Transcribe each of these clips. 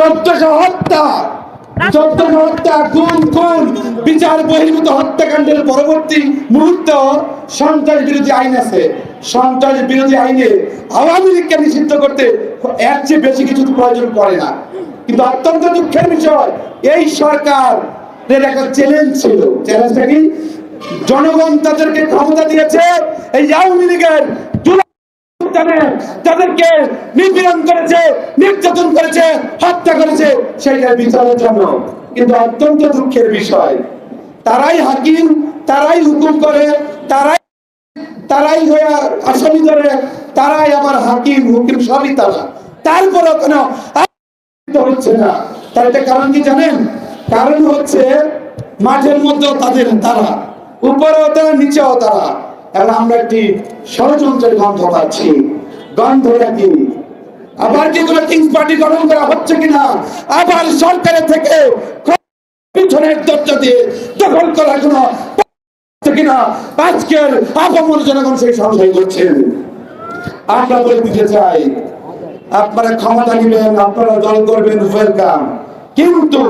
চোদ্দশো হত্যা। চোদ্দশো হত্যা বিচার বহির্ভূত হত্যাকাণ্ডের পরবর্তী মুহূর্ত সন্ত্রাস বিরোধী আইন আছে। সন্ত্রাস বিরোধী আইনে আওয়ামী লীগকে নিষিদ্ধ করতে এর চেয়ে বেশি কিছু প্রয়োজন পড়ে না। কিন্তু অত্যন্ত দুঃখের বিষয়, এই সরকার একটা চ্যালেঞ্জ ছিল। চ্যালেঞ্জটা কি? জনগণ তাদেরকে ক্ষমতা দিয়েছে। এই আওয়ামী লীগের যাদেরকে নিপীড়ন করেছে, নির্যাতন হত্যা করেছে সেইটার বিচারের জন্য। কিন্তু অত্যন্ত দুঃখের বিষয়, তারাই হাকিম, তারাই হুকুম করে, তারাই তারাই হয়ে আসামি ধরে, তারাই আবার হাকিম, হুকিম সবই তারা। তারপরেও কেন হচ্ছে না। তার একটা কারণ কি জানেন? কারণ হচ্ছে মাঠের মধ্যেও তাদের তারা, উপরেও তারা, নিচেও তারা। এবং আমরা একটি ষড়যন্ত্রের গন্ধ পাচ্ছি। গন্ধটা কি? আবার কি কোনো কিংস পার্টি গঠন করা হচ্ছে কিনা? আবার সরকারের থেকে পিছনের দরজা দিয়ে দখল করা কোনো কিনা? আজকের আপামর জনগণ সেই সংশয় করছেন আমরা বলে দিতে চাই, আপনারা ক্ষমতা নেবেন, আপনারা দল করবেন ওয়েলকাম কিন্তু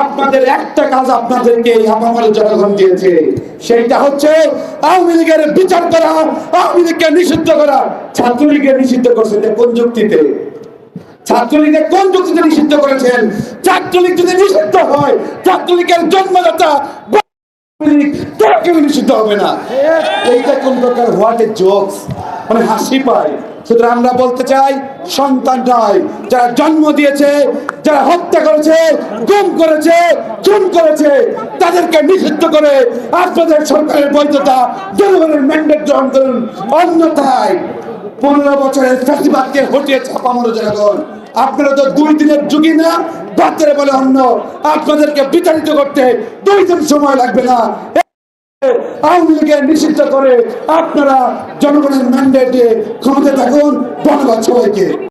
আপনাদের একটা কাজ আপনাদেরকে এই আপামর জনগণ দিয়েছে। সেইটা হচ্ছে আওয়ামী লীগের বিচার করা, আওয়ামী লীগকে নিষিদ্ধ করা। ছাত্রলীগের নিষিদ্ধ করছে কোন যুক্তিতে? ছাত্রলীগের কোন যুক্তিতে নিষিদ্ধ করেছেন? ছাত্রলীগ যদি নিষিদ্ধ হয় নিষিদ্ধ হবে না। এইটা কোন প্রকার মানে হাসি পায়। সুতরাং আমরা বলতে চাই, সন্তান নয়, যারা জন্ম দিয়েছে, যারা হত্যা করেছে, গুম করেছে, খুন করেছে, তাদেরকে নিষিদ্ধ করে আপনাদের সরকারের বৈধতা জনগণের ম্যান্ডেট গ্রহণ করুন। অন্যথায় পনেরো বছরের ফ্যাসিবাদকে হটিয়ে ছাপামো জনগণ। আপনারা তো দুই দিনের যুগি না বাচ্চারা বলে অন্য। আপনাদেরকে বিতাড়িত করতে দুই দিন সময় লাগবে না। আওয়ামী লীগের নিষিদ্ধ করে আপনারা জনগণের ম্যান্ডেটে ক্ষমতা থাকুন। ধন্যবাদ সবাইকে।